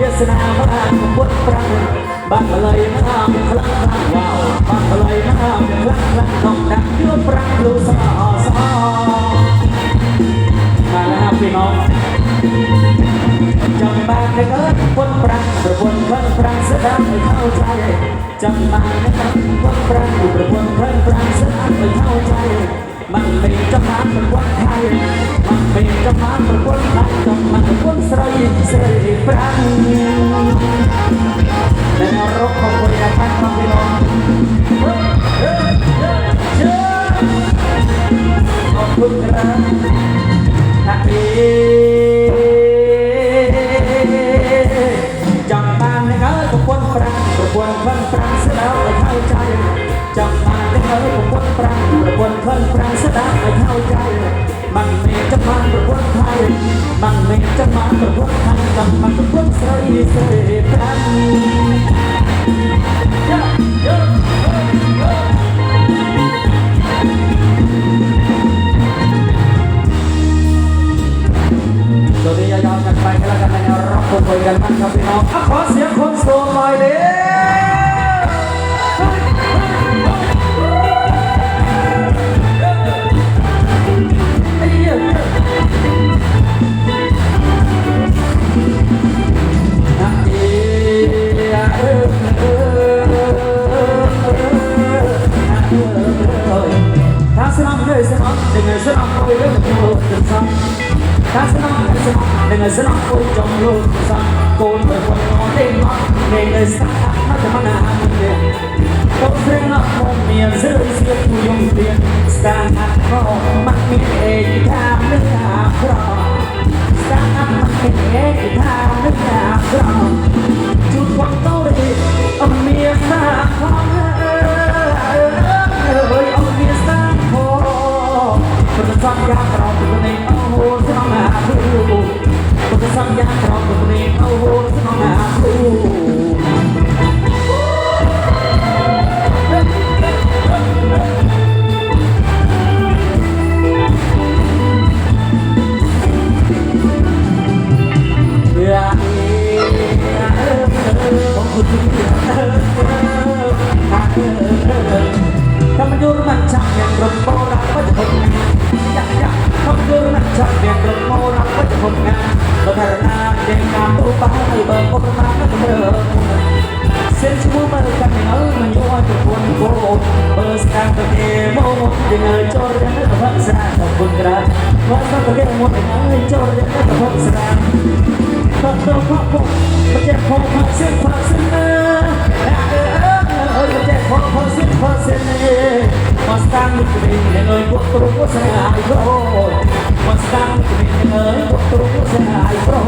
វាសនាបានពុតប្រាំបាត់បល័យណាមខ្លាំងខ្លាំងវ៉ាវបាត់បល័យណាមខ្លាំងខ្លាំងក្នុងដាក់ជួបប្រាំលូសអសបានហាពីមកចាំបានតែកើតពុតប្រាំប្រពន្ធខ្លួនប្រាំស្ដាប់ឲ្យខោឆៃចាំបានតែកើតពុតប្រាំប្រពន្ធខ្លួនប្រាំស្ដាប់ឲ្យខោឆៃ มันเป็นคนปรังมันเป็นจะมาเป็นวันไทยมันเป็นจะมานมันวันไทยจำมันเป็นวันสระยิเสรีปรังในนรกของคนละพันมาพี่น้องเฮ้ยเฮ้ยเฮ้ยเฮ้ยขอบคุณครับทักที ม่จะมากับคนไทยมันไม่จะมากับคนไทยจำมากับคนสรีเสรีปรัง berbuat kau tembak dengan senang macam mana dia. Kau sering nak mau mian seri siap kuyung dia. Sangat kau mak mi eh kita mengakrah. Sangat mak mi eh kita mengakrah. Chút quăng tao đi, âm miên ta không ơi ông kia sang สัญยาตรอกตรงนี้เขาโหดสนองหน้าคู่ មួយអើយចូលរៀនទៅហុកស្រាំតោះតោះមកពុកបច្ចេកផងផាក់សឹងផាក់សឹងណាអើអើបច្ចេកផងផាក់សឹងផាក់សឹងណាមកស្តាំងគ្រីនៅលុយពួកទ្រុបស្រាយប្រូមកស្តាំងគ្រីនៅពួកទ្រុបស្រាយប្រូ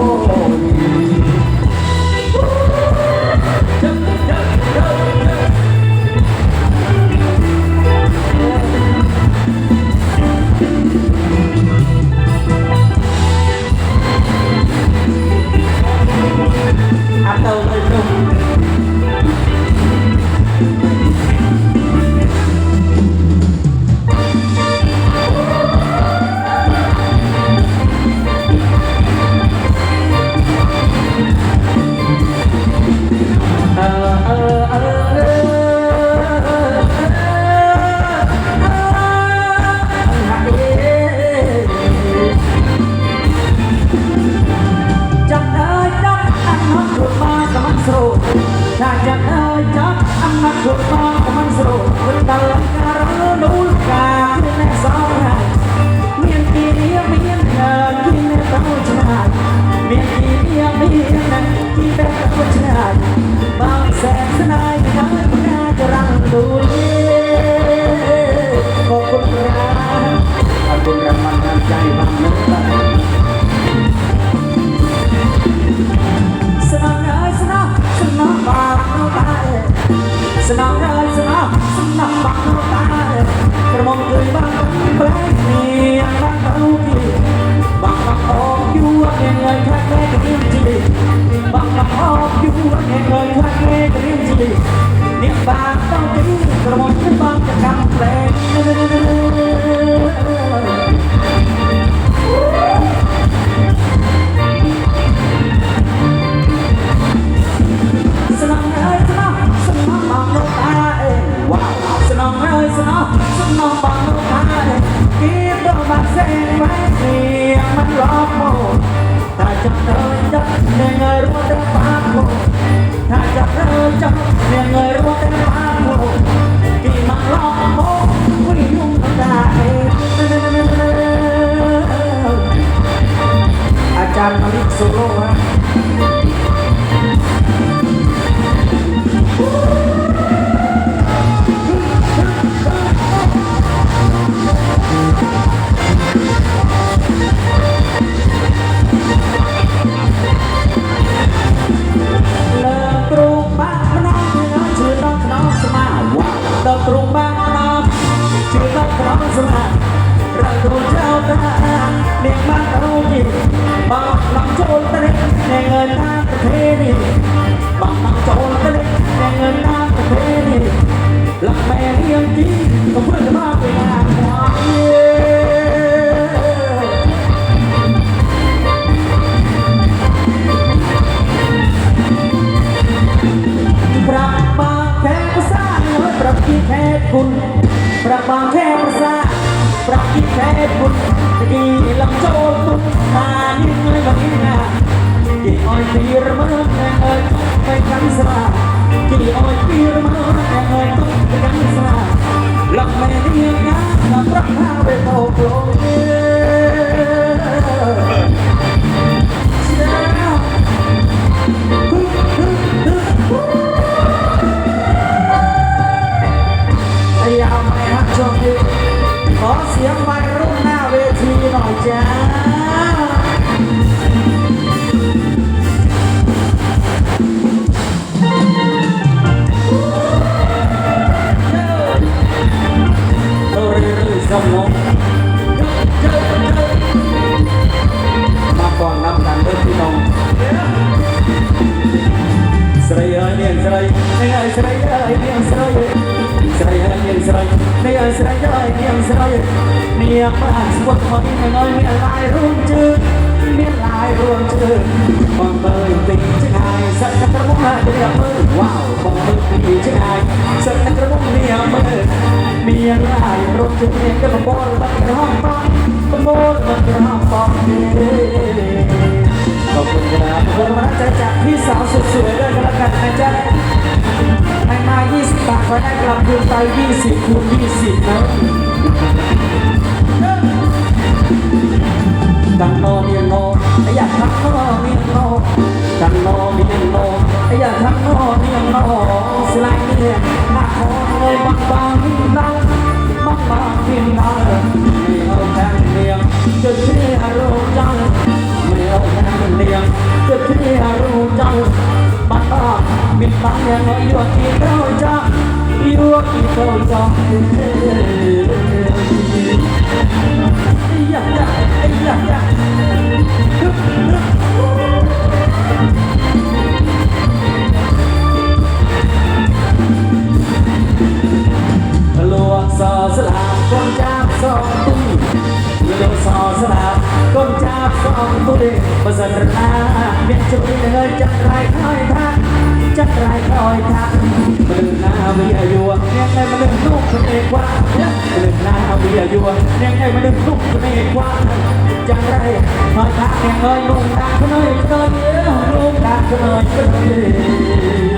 Tao Balong. เจ้าเรียงเงยรู้ អ្នកបានរូបនេះបងឡំចូលទៅនេះអ្នកងើយតាមប្រទេសនេះបងឡំចូលទៅនេះអ្នកងើយតាមប្រទេសនេះឡំបែរៀងទីកំពុងតែមកពីណាប្រាប់បងខែប្រសាប្រាប់ពីខែគុណប្រាប់បងខែប្រសាប្រាប់ពីខែគុណ គីលំចូលទុកតានេះមិនមកណាគីអោយពីរមើលតែអើយទៅកាន់ស្រាគីអោយពីរមើលតែអើយទៅកាន់ស្រាលំមែននេះណាដល់ប្រាប់ថាទៅទៅ เนียงบ้านสวดมนต์เอ้ยมีลายรุ่งจืดมีลายรุ่งจืดบางเบยปีจะไงสักนักระมุงเดียวมือว้าวบางเบยปีจะไงสักนักระมุงเดียวมือมีอะไรรถจะเรียก็มาบอลมันกระห้องฟังมาบอลมันกระห้องฟังขอบคุณครับขอบคุณมาใจจากพี่สาวสวยๆด้วยกันแล้วกันนะจ๊ะให้มา 20 บาทไว้ได้กลับคืนไป 20คูณ20นะ กันโนเมียนโนอยากทักโนเมียนโนกันโนเมียนโนอยากทักโนเมียนโนสไลด์เนี่ยหน้าคอเลยบางบางๆที่นั่งบางบางๆที่นั่งไม่เอาแค่เดียวจะเชื่อรู้จังไม่เอาแค่เดียวจะเชื่อรู้จังบ้านบ้านมิตรบ้านยังไงอยู่ที่เต้าจังอยู่ที่เต้าจัง ลวงสอสลามก้นจับสองตุ้ยลวงสอสลามก้นจับสองตุ้ยประเสริฐนาเมียนจุยเลยจักไรคอยทักจักไรคอยทักมาลืมหน้าวิอายุเนี่ยไงมาลืมลูก คนเอกว่าเนี่ยมาลืมหน้าวิอยุเนี่ยไงมาลืมลูกคนเอกว่าจังไรคอยทักเนี่ยเงยลุงดังคนเอ้ยเงยลุงตาเคนเอ้ยคนเอ้ย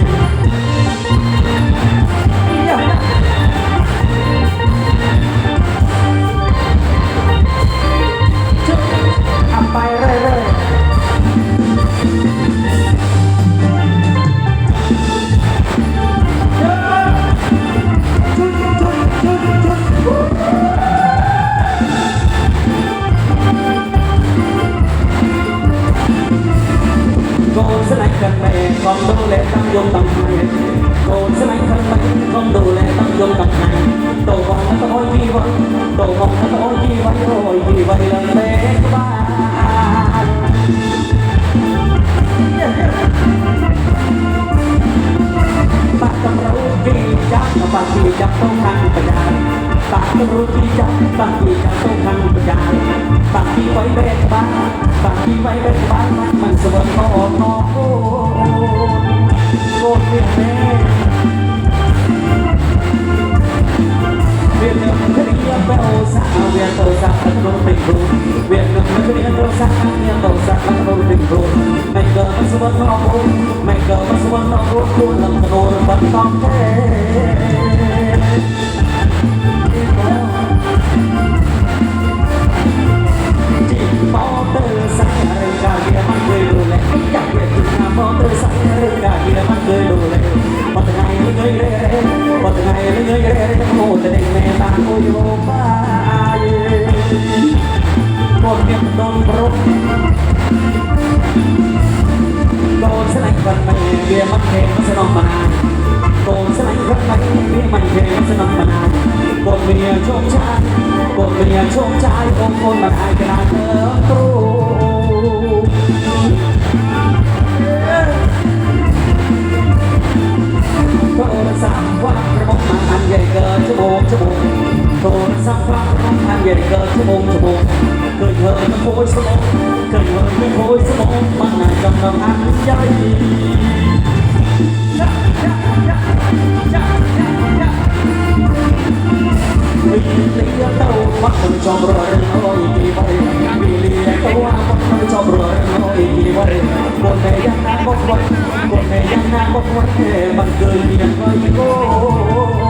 โอ้แต่เด็กแม่ตาโอ้ยบาย่คนเก็บโดนปรุงโดนสไลด์กันไม่เบียมันเพลงมันสนองมานานโดนสไลด์กันไม่เบียมันเพลงมันสนองมานานกดเมียโชคชายกดเมียโชคชายคงคนมาได้กระดาษเธอตู้โทรศัพท์ว่าระบบมา อย่าได้เกินชั่วโมงชั่วโมงโทรสักพักทั้งทางอย่าได้เกินชั่วโมงชั่วโมงเคยเธอไม่โพยสมองเคยเธอไม่โพยสมองมันนานจำนำอันใจมีเลี้ยงเต้ามักมันชอบรอยน้ยไว้มีเลยงเต้ามักมันชอบรอยน้ยมีไว้บนในยังนานบนวันบนในยังนานบนวันเมันเกินเลี้ยงไว้โอ้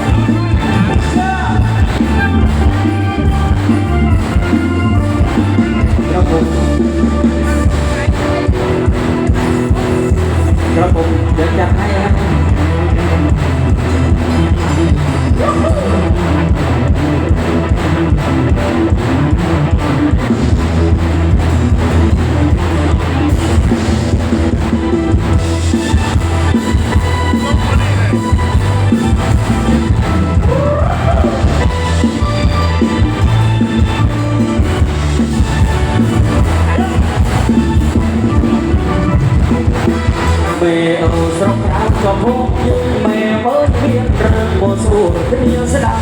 ពេលអូស្រុកក្រៅក៏ហូបយកមែមើលគ្មានរើបោសួរគ្នាស្ដាប់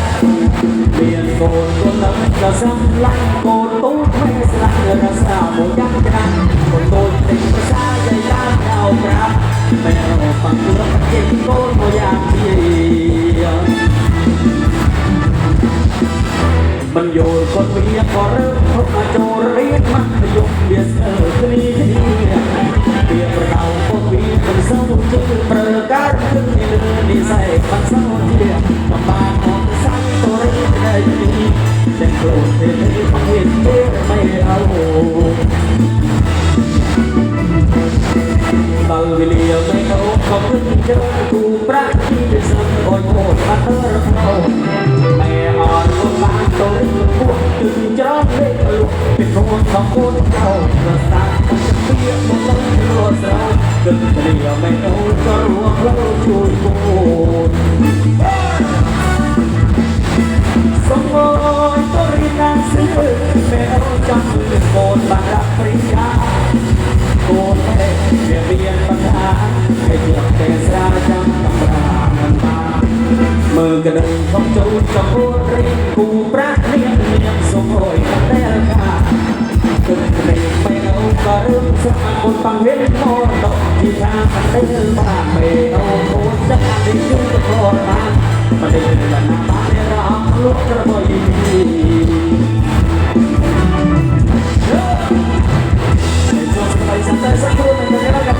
មានកូនគូននឹងក៏សំឡាញ់កូនទូលផ្លែស្លាប់រសាមួយយ៉ាងក្រាស់កូនទូលពេញប្រសាយាយឡានដៅក្រាស់មែអូបាក់ទូរកេកូនមួយយ៉ាងជាមិនយល់គាត់វាក៏រើបមកចូលរៀនមកយកវាស្អើគ្នាគ្នា นยกเบียดเออคลีเบียดเราคนเมียคนเศร้าจืดประกาศขึ้นในเรือดีใส่มันเศร้าเทียมาบางของสั่งตัวเรียก ได้ดีแต่โกรธเห็นนเตี้ยไม่เอาบางวิเลียไม่เขาเขาเพิ่งเจอกูปรักที่จะสั่งโอยโหดมาเธอเรื่อ่อนคนบางตัวพวกตื่นจะร้องเล่นลุกเป็นคนของคนเราเกิดตาจะเปียกมันต้องรัวเสือเกิดเลียไม่เอาก็รัวเราช่วยกูสมมติตัวเรียนหนังสือแม้เราจำมือโกนบางรับปริญญาโกนเล่เบียดเบียนปัญหาให้เจ็บแต่สราจำตำรามันมามือกระดึงของจูดกับ ก็เริ่มสร้างคนฟังเห็นโมดอกที่ทางมันได้บ้าไปเอาโคตรจะได้ยุ่งกับโคตรมามาเดินละนาบ้านในรางลุกกระบอยในช่วงสบายสันใจสักครู่หนึ่งกันแล้ว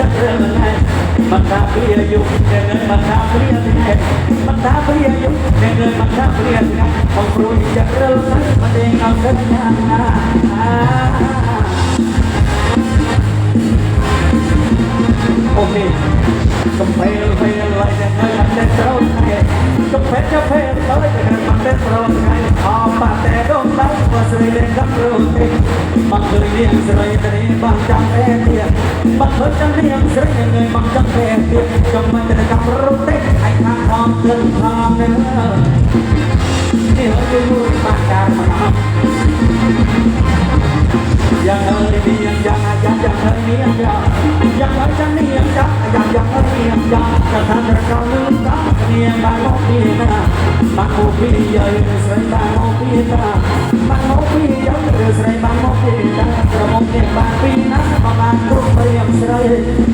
จะเริ่มแน่มันทาเปียยุงเงินมันทาเปียแน่มันทาเปียยุงเงินมันทาเปียแน่ของครูจะเริ่มแน่มันเองเอาเงินนานโอเคต้องเฟลเฟลไรแน่ កំពេតកាហ្វេដល់តែកាន់បាត់តែប្រងថ្ងៃអបបាត់តែដងដៃបើស្រីលេងដល់ព្រោះទេបាត់លើនាងស្រីតែបាត់ចាំតែទៀតបាត់ធ្វើចាំនាងស្រីនឹងមកចាំតែទៀតចាំមិនតែកាប់រូបទេឯថាខំទិនខំនឹងនេះហើយយូរបាត់ការមក ยจงมันจะกับรู้ติไอ้ทางทองเกินทองเนื้อนี่เราอยู่ปากการมันยังเอ้ยเนียงยังยังยังเอ้ยเนียงยังยังเอ้ยจะเนียงยังยังยังเอ้ยเนียงยังจะทำให้เราลืมตาเนียงบางโมพีนะบางโมพีเยอะใส่บางโมพีนะบางโมพีเยอะใส่บางโมพีนะกระมงเนียงบางปีนะประมาณกรุ๊ปเรียมใส่เอ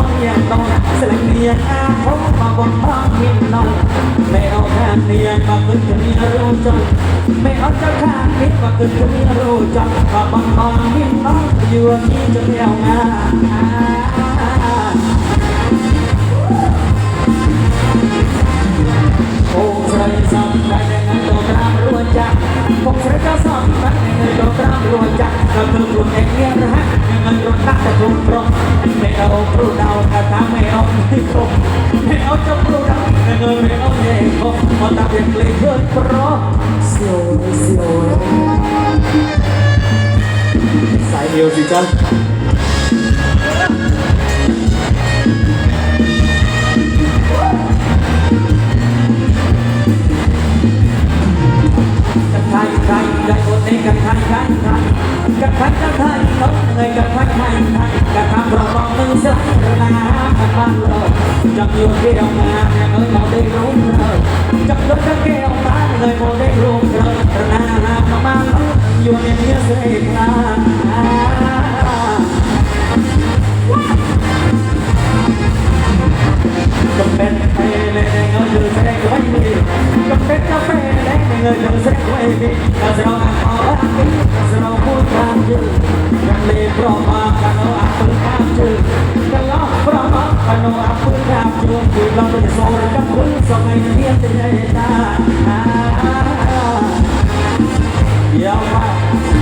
ยังตเนียงโตสลักเนียอาคงมาบนท้องหินนองไม่เอาแค่เนียงมาขึ้นจะมีรู้จักไม่เอาเจ้าข้าคิดมาขึ้นจะมีรู้จักมาบังบังหินนองอยู่ที่จะเที่ยวงานะเสียวเสียวสายเดียวสิจ๊ะกันไทยไทยกันคนนี้กันไทยไทยไทยกันไทยกันไทยเขาเงยกันไทยไทยไทยกัน ทำเรามองมือสักนากันบ้านเราจับอยู่เกี่ยวงานเงยเราได้รู้เราจับรถกันแก้วตาเงยโมได้รู้เรานามาบ้านเราอยู่ในเนื้อเสียงนาจำเป็นไปเลยในเงินอยู่แสดงไว้มีจำเป็นกามชื่อคือเรา